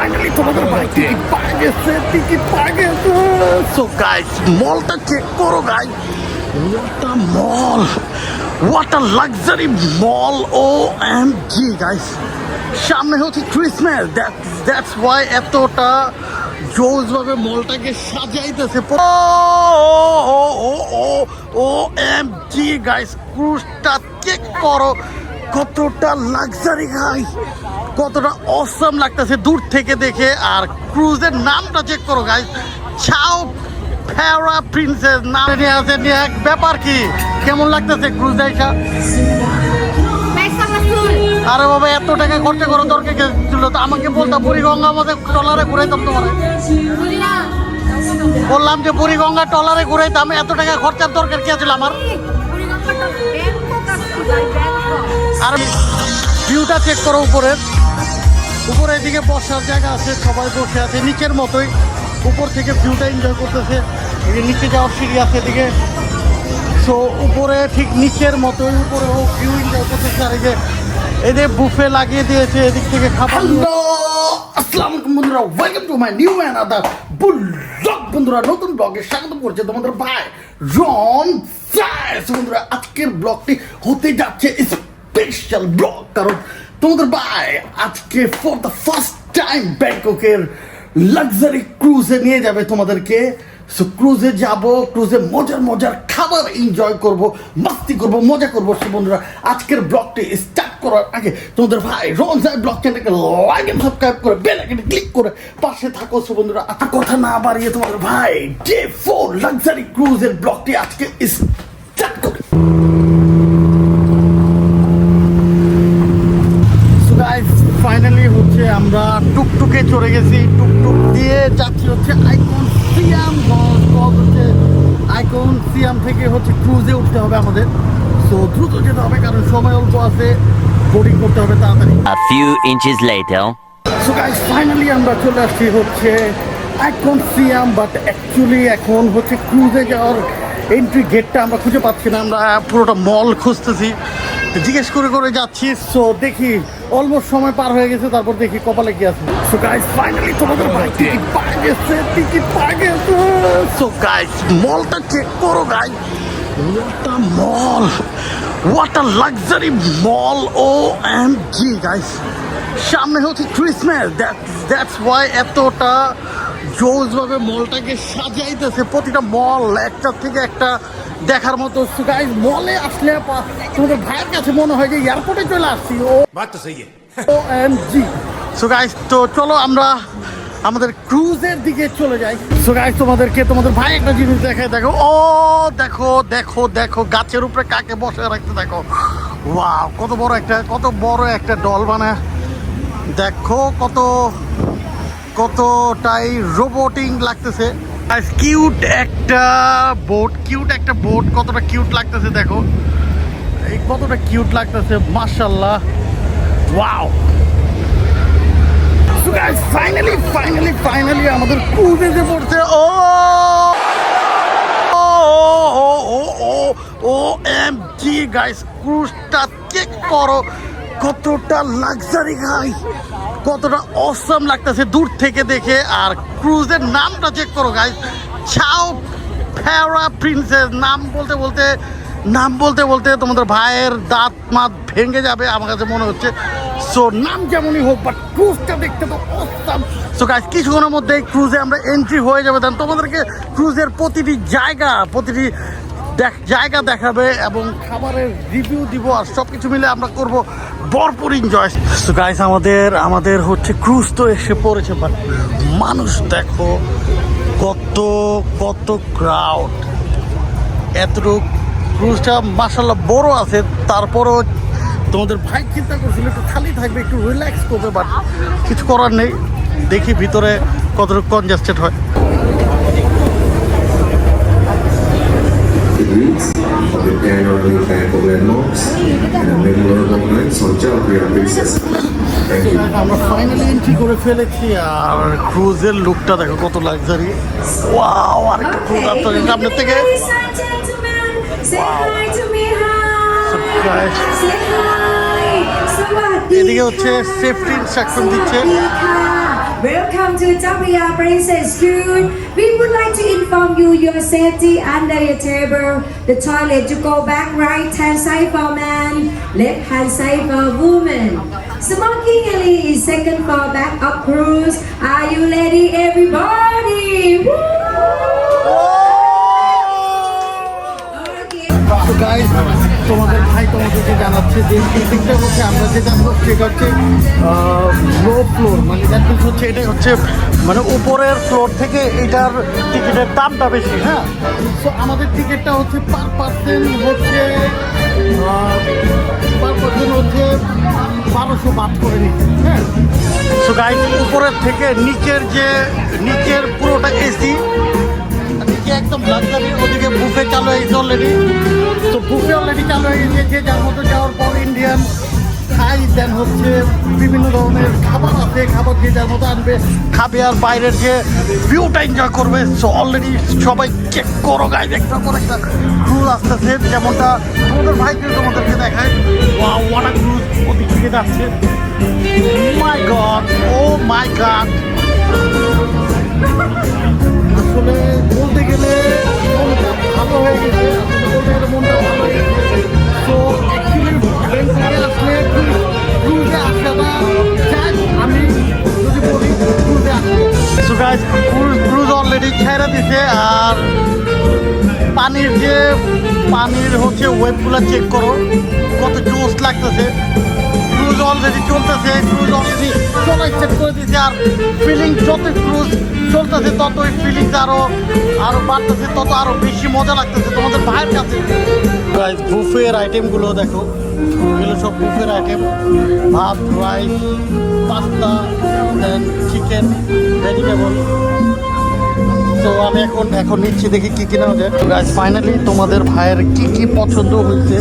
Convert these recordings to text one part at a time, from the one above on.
Finally তোমাদের ভাই ticket পাওয়া গেছে টিকিট পাওয়া গেছে সো গাইস মলটা চেক করো guys What a mall! What a luxury mall! OMG guys! সামনে হচ্ছে ক্রিসমাস দ্যাটস ওয়াই এতটা জোস ভাবে মলটাকে সাজাইতেছে oh oh oh oh O M G guys ক্রুজটা চেক করো কতটা লাক্সারি গাই কতটা অসম লাগতেছে দূর থেকে দেখে। আর ক্রুজের নামটা চেক করো গাই ছাও ফেরা প্রিন্সেস নাম নিয়ে আছে নিয়ে এক ব্যাপার কি? কেমন লাগতেছে ক্রুজ দেখা? আরে বাবা, এত টাকা খরচা করো দরকার ছিল? তো আমাকে বলতাম বুড়িগঙ্গা আমাদের টলারে ঘুরাইতাম তোমার। বললাম যে, বুড়িগঙ্গা টলারে ঘুরাইতাম এত টাকা খরচার দরকার কি ছিল আমার? আর ভিউটা চেক করো উপরের। উপরে এদিকে বসার জায়গা আছে, সবাই বসে আছে, নিচের মতোই। উপর থেকে ভিউটা এনজয় করতেছে। এদিকে নিচে যাওয়ার সিঁড়ি আছে এদিকে। সো উপরে ঠিক নিচের মতোই, উপরে ও ভিউ এনজয় করতেছে। আর যে এদের বুফে লাগিয়ে দিয়েছে, এদিক থেকে খাবার আসসালামু আলাইকুম বন্ধুরা। Welcome to my new blog বন্ধুরা, নতুন ব্লগে স্বাগত করছে তোমাদের ভাই রন বন্ধুরা, আজকের ব্লগটি হতে যাচ্ছে স্পেশাল ব্লগ কারণ তোমাদের ভাই আজকে ফর দ্য ফার্স্ট টাইম ব্যাংককের লাক্সারি ক্রুজে নিয়ে যাবে তোমাদেরকে। সো ক্রুজে যাব ক্রুজে মজার মজার খাবার এনজয় করব, মাস্তি করব, মজা করব, সো বন্ধুরা, আজকের ব্লগটি স্টার্ট করার আগে তোমাদের ভাই রোজাই ব্লগ চ্যানেলকে লাইক এন্ড সাবস্ক্রাইব করে বেল আইকনে ক্লিক করে পাশে থাকো, সো বন্ধুরা। আর কথা না বাড়িয়ে তোমাদের ভাই ডে ফোর লাক্সারি ক্রুজের ব্লগটি আজকে স্টার্ট করে। ফাইনালি হচ্ছে আমরা টুকটুকে চড়ে গেছি। টুকটুক দিয়ে যাচ্ছি হচ্ছে আইকন সিয়াম হচ্ছে আইকন সিয়াম থেকে হচ্ছে ক্রুজে উঠতে হবে আমাদের। তো দ্রুত যেতে হবে কারণ সময় অল্প আছে বোর্ডিং করতে হবে তাড়াতাড়ি। A few inches later. So guys finally আমরা চলে আসছি হচ্ছে আইকন সিয়াম বাট অ্যাকচুয়ালি এখন হচ্ছে ক্রুজে যাওয়ার এন্ট্রি গেটটা আমরা খুঁজে পাচ্ছি না। আমরা পুরোটা মল খুঁজতেছি। জিজ্ঞেস করে করে যাচ্ছি সো দেখি অলমোস্ট সময় পার হয়ে গেছে তারপর দেখি কপালে কি আছে সো গাইস ফাইনালি তোমাদের ভাই টিকিট পাওয়া গেছে টিকিট পাওয়া গেছে সো গাইস মলটা চেক করো guys What a mall! What a luxury mall! OMG, guys! সামনে হচ্ছে ক্রিসমাস দ্যাটস ওয়াই এতটা জোসভাবে মলটাকে সাজাইতেছে প্রতিটা মল একটা থেকে একটা দেখার মতো মলে আসলে তোমাদের ভাইয়ের কাছে মনে হয় যে এয়ারপোর্টে চলে আসছি। ও ও এম জি সুগাইস তো চলো আমরা আমাদের ক্রুজের দিকে চলে যাই। সো তোমাদেরকে তোমাদের ভাই একটা জিনিস দেখায় দেখো। ও দেখো দেখো দেখো গাছের উপরে কাকে বসে রাখতে দেখো। ওয়াও কত বড় একটা কত বড় একটা ডল বানায় দেখো কত কতটাই রোবোটিং লাগতেছে। কিউট একটা বোট কিউট একটা বোট কতটা কিউট লাগতেছে দেখো। এই কতটা কিউট লাগতেছে মার্শাল্লাহ ওয়াও ফাইনালি ফাইনালি ফাইনালি আমাদের ক্রুজে যে পড়ছে। ও! ও এম জি গাইস ক্রুজটা চেক করো। কতটা লাক্সারি গাইস কতটা অসম লাগতেছে দূর থেকে দেখে। আর ক্রুজের নামটা চেক করো গাইস ছাও ফেরা প্রিন্সেস নাম বলতে বলতে, নাম বলতে বলতে তোমাদের ভাইয়ের দাঁত মাত ভেঙে যাবে আমার কাছে মনে হচ্ছে। সো নাম যেমনই হোক বাট ক্রুজটা দেখতে তো অসম সো গাইস কিছুক্ষণের মধ্যে ক্রুজে আমরা এন্ট্রি হয়ে যাবে। তোমাদেরকে ক্রুজের প্রতিটি জায়গা, প্রতিটি জায়গা দেখাবে এবং খাবারের রিভিউ দিব আর সব কিছু মিলে আমরা করব ভরপুর এনজয় গাইস আমাদের আমাদের হচ্ছে ক্রুজ তো এসে পড়েছে বাট মানুষ দেখো কত কত ক্রাউড এতটুক ক্রুজটা মাসাল্লাহ বড় আছে, তারপরও তোমাদের ভাই চিন্তা করছিল একটু খালি থাকবে, একটু রিল্যাক্স করবে বাট কিছু করার নেই। দেখি ভিতরে কতটুকু কনজাস্টেড হয়। routes of the annually thankful landmarks and the memorable nights on Jalapria basis. আমরা ফাইনালি এন্ট্রি করে ফেলেছি আর ক্রুজের লুকটা দেখো কত লাক্সারি ওয়াও আর একটা ক্রুজ আপনার সামনের থেকে। এদিকে হচ্ছে সেফটি ইনস্ট্রাকশন দিচ্ছে। Welcome to Tapia Princess School. We would like to inform you your safety under your table, the toilet to go back right hand side for man, left hand side for woman. Smoking alley is second for back up Cruise. Are you ready everybody? Woo! Guys তোমাদের ভাই, তোমাদেরকে জানাচ্ছে যে দিকটা হচ্ছে আমরা যেটা হচ্ছে এটা হচ্ছে লো ফ্লোর মানে দ্যাট মিনস হচ্ছে এটা হচ্ছে মানে উপরের ফ্লোর থেকে এটার টিকিটের দামটা বেশি। হ্যাঁ? তো আমাদের টিকিটটা হচ্ছে পার পার্সেন্ট হচ্ছে পার পার্সেন্ট হচ্ছে বারোশো বাদ করে নিচ্ছে। হ্যাঁ? সো গাইস উপরের থেকে নিচের যে, নিচের পুরোটা এসি নিচে একদম লাক্সারি ওদিকে বুফে চালু হয়েছে অলরেডি বুফে অলরেডি চালু হয়ে গেছে যে যার মতো যাওয়ার পর ইন্ডিয়ান খাই দেন হচ্ছে বিভিন্ন ধরনের খাবার আছে, খাবার যে যার মতো আনবে। খাবে আর বাইরের যে ভিউটা এনজয় করবে সো অলরেডি সবাই চেক করো গাই একটা পর একটা ক্রুজ আসতেছে, যেমনটা তোমাদের ভাইকে তোমাদেরকে দেখায় ওয়াটার ক্রুজ ওদিক থেকে যাচ্ছে। মাই গড ও মাই গড আসলে দিছে আর পানির যে পানির হচ্ছে ওয়েবগুলো চেক করো, কত জোস লাগতেছে। ক্রুজ অলরেডি চলতেছে ক্রুজ অলরেডি চলা স্টার্ট করে দিয়েছে আর ফিলিং যত ক্রুজ চলতেছে ততই ফিলিংস আরও আরও বাড়তেছে, তত আরও বেশি মজা লাগতেছে তোমাদের ভাইয়ের কাছে। গাইস বুফের আইটেমগুলো দেখো, এগুলো সব বুফের আইটেম ভাত রাইস পাস্তা চিকেন ভেজিটেবল তো আমি এখন এখন নিচ্ছি দেখি কি কিনা যায়। গাইস ফাইনালি তোমাদের ভাইয়ের কি কি পছন্দ হয়েছে?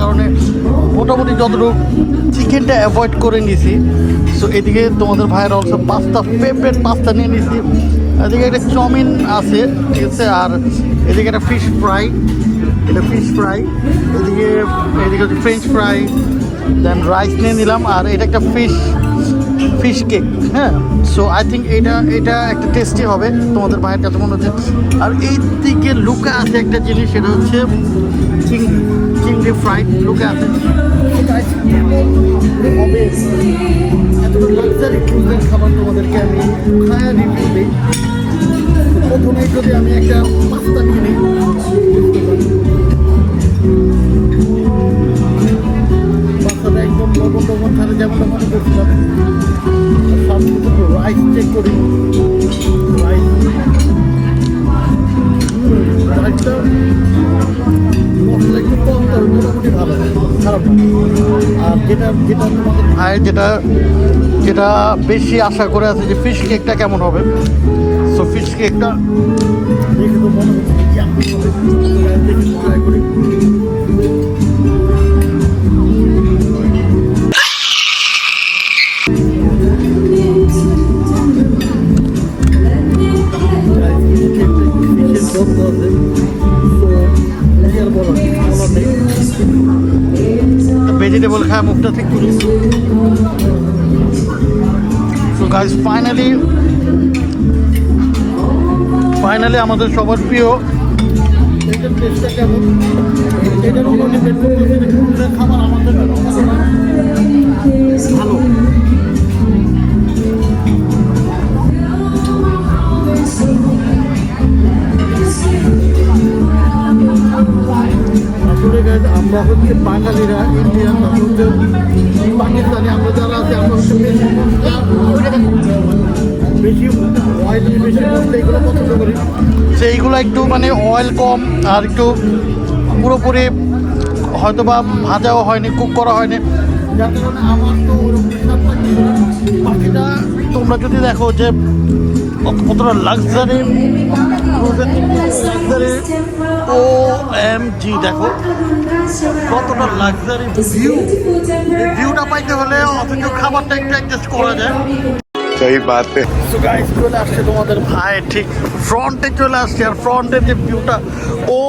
কারণে মোটামুটি যতটুকু চিকেনটা অ্যাভয়েড করে নিছি সো এদিকে তোমাদের ভাইয়ের অলসো পাস্তা ফেভারেট পাস্তা নিয়ে নিছি। এদিকে একটা চাউমিন আছে, ঠিক আছে, আর এদিকে একটা ফিশ ফ্রাই এটা ফিশ ফ্রাই এদিকে এদিকে হচ্ছে ফ্রেঞ্চ ফ্রাই দেন রাইস নিয়ে নিলাম আর এটা একটা ফিশ ফিশ কেক হ্যাঁ? সো আই থিঙ্ক এটা এটা একটা টেস্টি হবে তোমাদের ভাইয়ের কাছে মনে হচ্ছে। আর এই দিকে লুকা আছে একটা জিনিস, সেটা হচ্ছে চিংড়ি চিংড়ি ফ্রাই লুকা আছে। তোমাদেরকে আমি যদি আমি একটা পাস্তা নিয়ে নিই যেমনটা মনে করছিলাম চেক করি। রাইস রাইসটা মশলা একটু কম তবে মোটামুটি ভালো খারাপ আর যেটা যেটা ভাইয়ের যেটা যেটা বেশি আশা করে আছে যে ফিশ কেকটা কেমন হবে? সো ফিশ কেকটা দেখে তো মনে হচ্ছে মুখটা ঠিক করি সো গাইস ফাইনালি ফাইনালি আমাদের সবার প্রিয় খাবার আমাদের ভালো। আমরা হচ্ছে বাঙালিরা ইন্ডিয়ান হচ্ছে পাকিস্তানি আমরা যারা আছে আমরা হচ্ছে বেশি বেশি অয়েল বেশি মশলা এগুলো পছন্দ করি সেইগুলো একটু মানে অয়েল কম আর একটু পুরোপুরি হয়তো বা ভাজাও হয়নি কুক করা হয়নি যার কারণে আমার তো ওরকম স্বাদ লাগছে না। বাকিটা তোমরা যদি দেখো যে কতটা luxury luxury O M G দেখো কতটা লাক্সারি ভিউ ভিউটা পাইতে হলে অথচ খাবারটা একটু করা যায়। সেই গাইস চলে আসছে তোমাদের ভাই ঠিক ফ্রন্টে চলে আসছে। আর ফ্রন্টের যে ভিউটা ও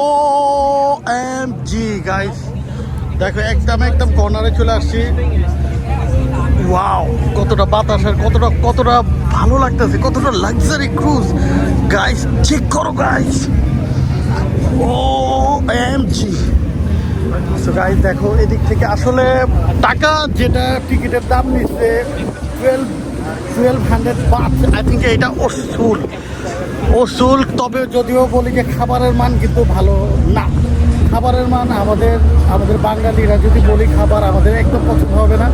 এম জি গাইস দেখো একদম একদম কর্নারে চলে আসছি। ওয়াও কতটা বাতাস আর কতটা কতটা ভালো লাগতেছে, কতটা লাক্সারি ক্রুজ গাইস চেক করো guys O M G guys দেখো, এদিক থেকে আসলে টাকা যেটা টিকিটের দাম নিচ্ছে twelve twelve hundred but I think এটা অসুল। অসুল, তবে যদিও বলি যে খাবারের মান কিন্তু ভালো না। খাবারের মান আমাদের আমাদের বাঙালিরা যদি বলি খাবার, আমাদের একদম পছন্দ হবে না।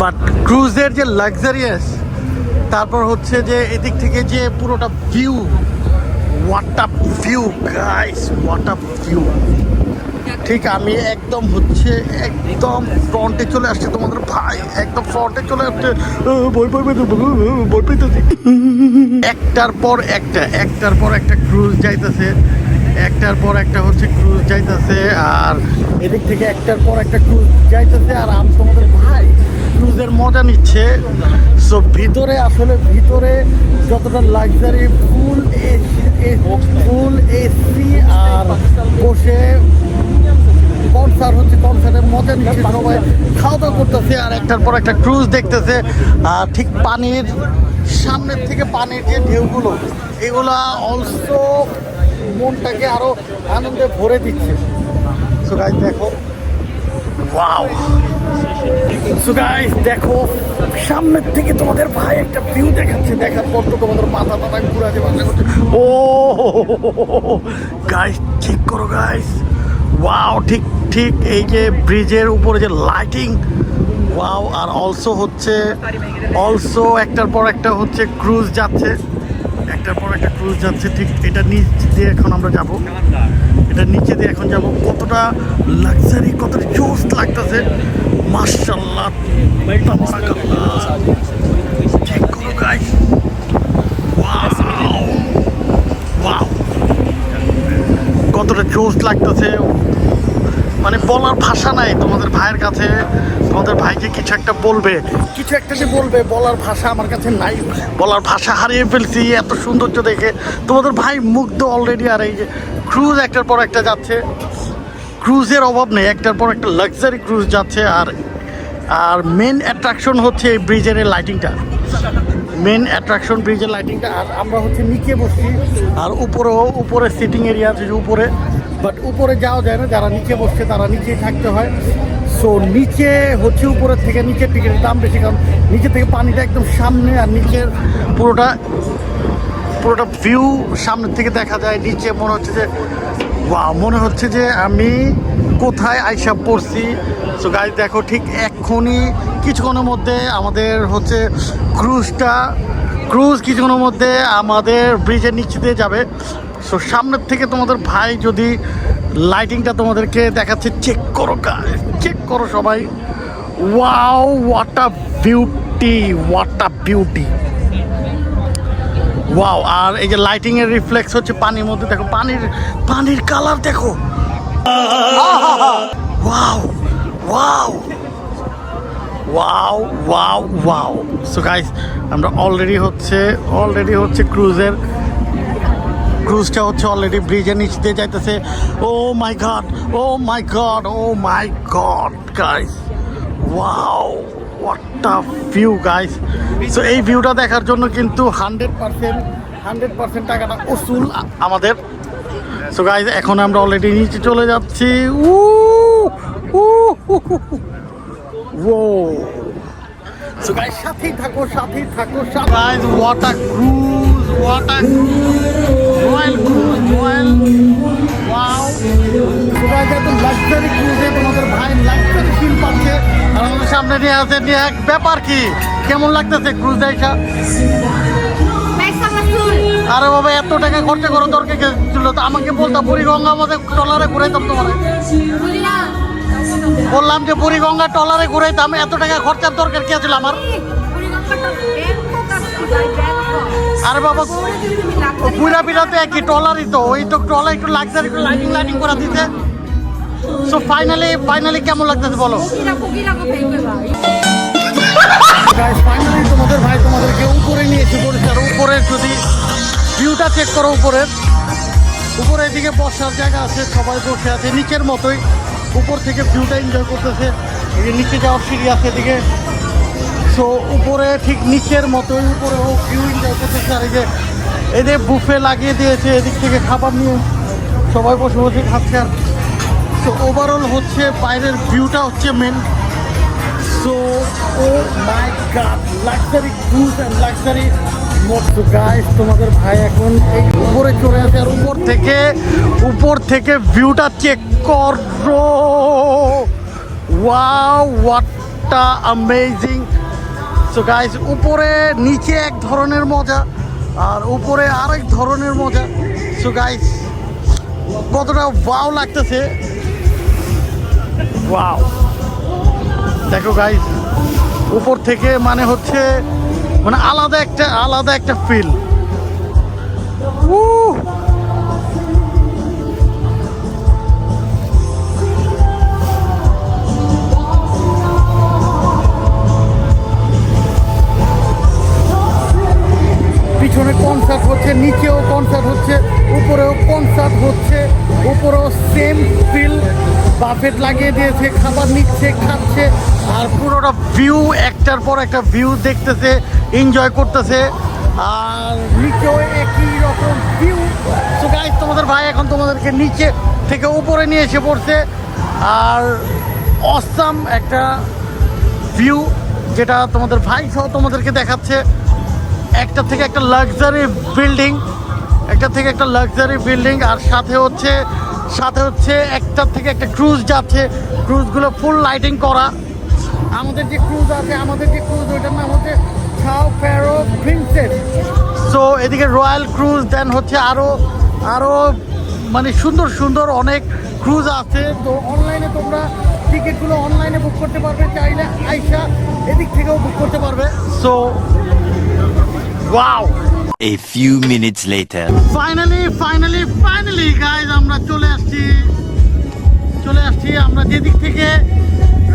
বাট ক্রুজের যে লাক্সারিয়াস তারপর হচ্ছে যে এদিক থেকে যে পুরোটা view what a view guys what a view ঠিক আমি একদম হচ্ছে একদম ফ্রন্টে চলে আসছে তোমাদের ভাই, একদম ফ্রন্টে চলে আসছে। বই পেতে ভয় পেতেছি। একটার পর একটা, একটার পর একটা ক্রুজ যাইতেছে, একটার পর একটা হচ্ছে ক্রুজ যাইতেছে, আর এদিক থেকে একটার পর একটা ক্রুজ যাইতেছে, আর আমি তোমাদের ভাই ক্রুজের মজা নিচ্ছে। সো ভিতরে আসলে ভিতরে যতটা luxury full AC full AC আর বসে কনসার্ট হচ্ছে কনসার্টের মজা নিচ্ছে সবাই। খাওয়া দাওয়া করতেছে আর একটার পর একটা ক্রুজ দেখতেছে। আর ঠিক পানির সামনের থেকে পানির যে ঢেউগুলো, এগুলা অলসো মনটাকে আরও আনন্দে ভরে দিচ্ছে। সো গাইজ দেখো। ওয়াও সো গাইস দেখো, সামনের থেকে তোমাদের ভাই একটা ভিউ দেখাচ্ছে। দেখার পর তো তোমাদের মাথা টাথা ঘুরাতে মাথা ও গাইজ ঠিক করো গাইস ওয়াও ঠিক ঠিক এই যে ব্রিজের উপরে যে লাইটিং ওয়াও আর অলসো হচ্ছে অলসো একটার পর একটা হচ্ছে ক্রুজ যাচ্ছে। একটার পর একটা ক্রুজ যাচ্ছে, ঠিক এটা নিচ দিয়ে এখন আমরা যাব। এটা নিচে দিয়ে এখন যাব। কতটা লাক্সারি কতটা জোস লাগতেছে। মার্শাল্লাহ ঠিক করো কতটা জোস লাগতেছে। মানে বলার ভাষা নাই তোমাদের ভাইয়ের কাছে। তোমাদের ভাইকে কিছু একটা বলবে। কিছু একটা যে বলবে বলার ভাষা আমার কাছে নাই। বলার ভাষা হারিয়ে ফেলছি এত সৌন্দর্য দেখে। তোমাদের ভাই মুগ্ধ অলরেডি আর এই যে ক্রুজ একটার পর একটা যাচ্ছে। ক্রুজের অভাব নেই, একটার পর একটা লাক্সারি ক্রুজ যাচ্ছে আর আর মেন অ্যাট্রাকশন হচ্ছে এই ব্রিজের লাইটিংটা মেন অ্যাট্রাকশন ব্রিজের লাইটিংটা আর আমরা হচ্ছে নিচে বসছি, আর উপরেও, উপরে সিটিং এরিয়া আছে উপরে বাট উপরে যাওয়া যায় না, যারা নিচে বসছে তারা নিচেই থাকতে হয়। সো নিচে হচ্ছে উপরের থেকে নিচের টিকিটের দাম বেশি, কারণ নিচে থেকে পানিটা একদম সামনে আর নিচের পুরোটা পুরোটা ভিউ সামনের থেকে দেখা যায়, নিচে মনে হচ্ছে যে ওয়াও মনে হচ্ছে যে আমি কোথায় আইসা পড়ছি। সো গাড়ি দেখো ঠিক এক্ষুনি কিছুক্ষণের মধ্যে আমাদের হচ্ছে ক্রুজটা ক্রুজ কিছুক্ষণের মধ্যে আমাদের ব্রিজের নিচে দিয়ে যাবে। সো সামনের থেকে তোমাদের ভাই যদি লাইটিংটা তোমাদেরকে দেখাচ্ছে চেক করো চেক করো সবাই। Wow what a beauty what a beauty wow আর এই যে লাইটিং এর রিফ্লেক্স হচ্ছে পানির মধ্যে। দেখো, পানির পানির কালার দেখো। Wow wow wow wow wow so guys আমরা অলরেডি হচ্ছে অলরেডি হচ্ছে ক্রুজের ক্রুজটা হচ্ছে অলরেডি ব্রিজের নিচ দিয়ে যাইতেছে। ও my god oh my god oh my god guys wow what a view guys so এই ভিউটা দেখার জন্য কিন্তু হান্ড্রেড পার্সেন্ট হান্ড্রেড পার্সেন্ট টাকাটা উসুল আমাদের। সো গাইস এখন আমরা অলরেডি নিচে চলে যাচ্ছি। উ ও সো গাইস সাথেই থাকো সাথেই থাকো guys what a cruise what a royal cruise royal wow so guys এত লাক্সারি ক্রুজে তোমাদের ভাই লাক্সারি ফিল পাচ্ছে। আমাদের সামনে নিয়ে আছে নিয়ে এক ব্যাপার কি? কেমন লাগতেছে ক্রুজ দেখা আরে বাবা এত টাকা খরচা করো দরকার কি ছিল? তো আমাকে বলতাম বুড়িগঙ্গা আমাদের টলারে ঘুরাইতাম তোমার. বললাম যে বুড়িগঙ্গা টলারে ঘুরাইতাম এত টাকা খরচার দরকার কি ছিল আমার. আরে বাবা বুড়া বিড়াতে একই টলারই তো। ওই তো টলার একটু লাক্সারি লাইটিং লাইটিং করা দিতে সো ফাইনালি ফাইনালি কেমন লাগতেছে বলো? ফাইনালি তোমাদের ভাই তোমাদেরকে উপরে নিয়ে এসে পড়েছে আর উপরে যদি ভিউটা চেক করো উপরের উপরের দিকে বসার জায়গা আছে সবাই বসে আছে নিচের মতোই। উপর থেকে ভিউটা এনজয় করতেছে। এদিকে নিচে যাওয়ার সিঁড়ি আছে এদিকে। সো উপরে ঠিক নিচের মতোই উপরে উপরেও ভিউ এনজয় করতেছে আর এই যে এদের বুফে লাগিয়ে দিয়েছে এদিক থেকে খাবার নিয়ে। সবাই বসে বসে খাচ্ছে আর সো ওভারঅল হচ্ছে বাইরের ভিউটা হচ্ছে main so oh my god luxury cruise and luxury guys তোমাদের ভাই এখন এই উপরে চলে আসে আর উপর থেকে উপর থেকে ভিউটা চেক করো। Wow what a amazing so guys উপরে, নিচে এক ধরনের মজা, আর উপরে আরেক ধরনের মজা। সো গাইস কতটা ওয়াও লাগতেছে। ওয়াও দেখো গাইজ উপর থেকে মানে হচ্ছে মানে আলাদা একটা আলাদা একটা ফিল বাফেট লাগিয়ে দিয়েছে, খাবার নিচ্ছে, খাচ্ছে। আর পুরোটা ভিউ একটার পর একটা ভিউ দেখতেছে এনজয় করতেছে। আর নিচেও একই রকম ভিউ তো গাইজ তোমাদের ভাই এখন তোমাদেরকে নিচে থেকে উপরে নিয়ে এসে পড়ছে। আর অসাম একটা ভিউ যেটা তোমাদের ভাই সহ তোমাদেরকে দেখাচ্ছে। একটা থেকে একটা লাক্সারি বিল্ডিং একটা থেকে একটা লাক্সারি বিল্ডিং আর সাথে হচ্ছে সাথে হচ্ছে একটা থেকে একটা ক্রুজ যাচ্ছে। ক্রুজগুলো ফুল লাইটিং করা। আমাদের যে ক্রুজ আছে আমাদের যে ক্রুজ ওইটার নাম হচ্ছে ছাও প্যারো প্রিন্সেস সো এদিকে রয়্যাল ক্রুজ দেন হচ্ছে আরও আরও মানে সুন্দর সুন্দর অনেক ক্রুজ আছে। তো অনলাইনে তোমরা টিকিটগুলো অনলাইনে বুক করতে পারবে। চাইলে আইসা এদিক থেকেও বুক করতে পারবে। So wow A few minutes later. Finally finally finally guys আমরা চলে আসছি। চলে আসছি, আমরা যেদিক থেকে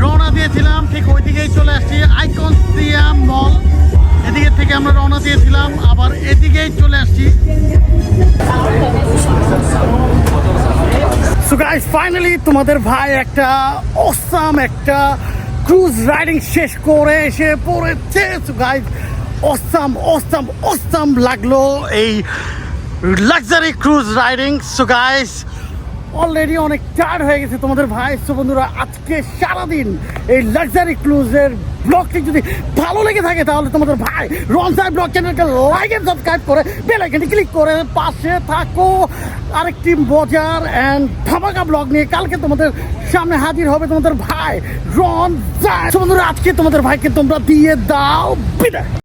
রওনা দিয়েছিলাম, ঠিক ওই দিকেই চলে আসছি আইকন সিয়াম মল এদিকে থেকে আমরা রওনা দিয়েছিলাম, আবার এদিকেই চলে আসছি। সো গাইজ ফাইনালি তোমাদের ভাই একটা অসাম একটা ক্রুজ রাইডিং শেষ করে এসে পড়েছে। So guys awesome awesome awesome লাগল এই luxury cruise riding so guys already অনেক টায়ার্ড হয়ে গেছে তোমাদের ভাই। বন্ধুরা, আজকে সারাদিন এই লাক্সারি ক্রুজের ব্লগটি যদি ভালো লেগে থাকে, তাহলে তোমাদের ভাই রনসাই ব্লগ চ্যানেলকে লাইক এন্ড সাবস্ক্রাইব করে বেল আইকনটি ক্লিক করে পাশে থাকো। আরেকটি মজার অ্যান্ড ধামাকা ব্লগ নিয়ে কালকে তোমাদের সামনে হাজির হবে তোমাদের ভাই রন বন্ধুরা, আজকে তোমাদের ভাইকে তোমরা দিয়ে দাও বিদায়।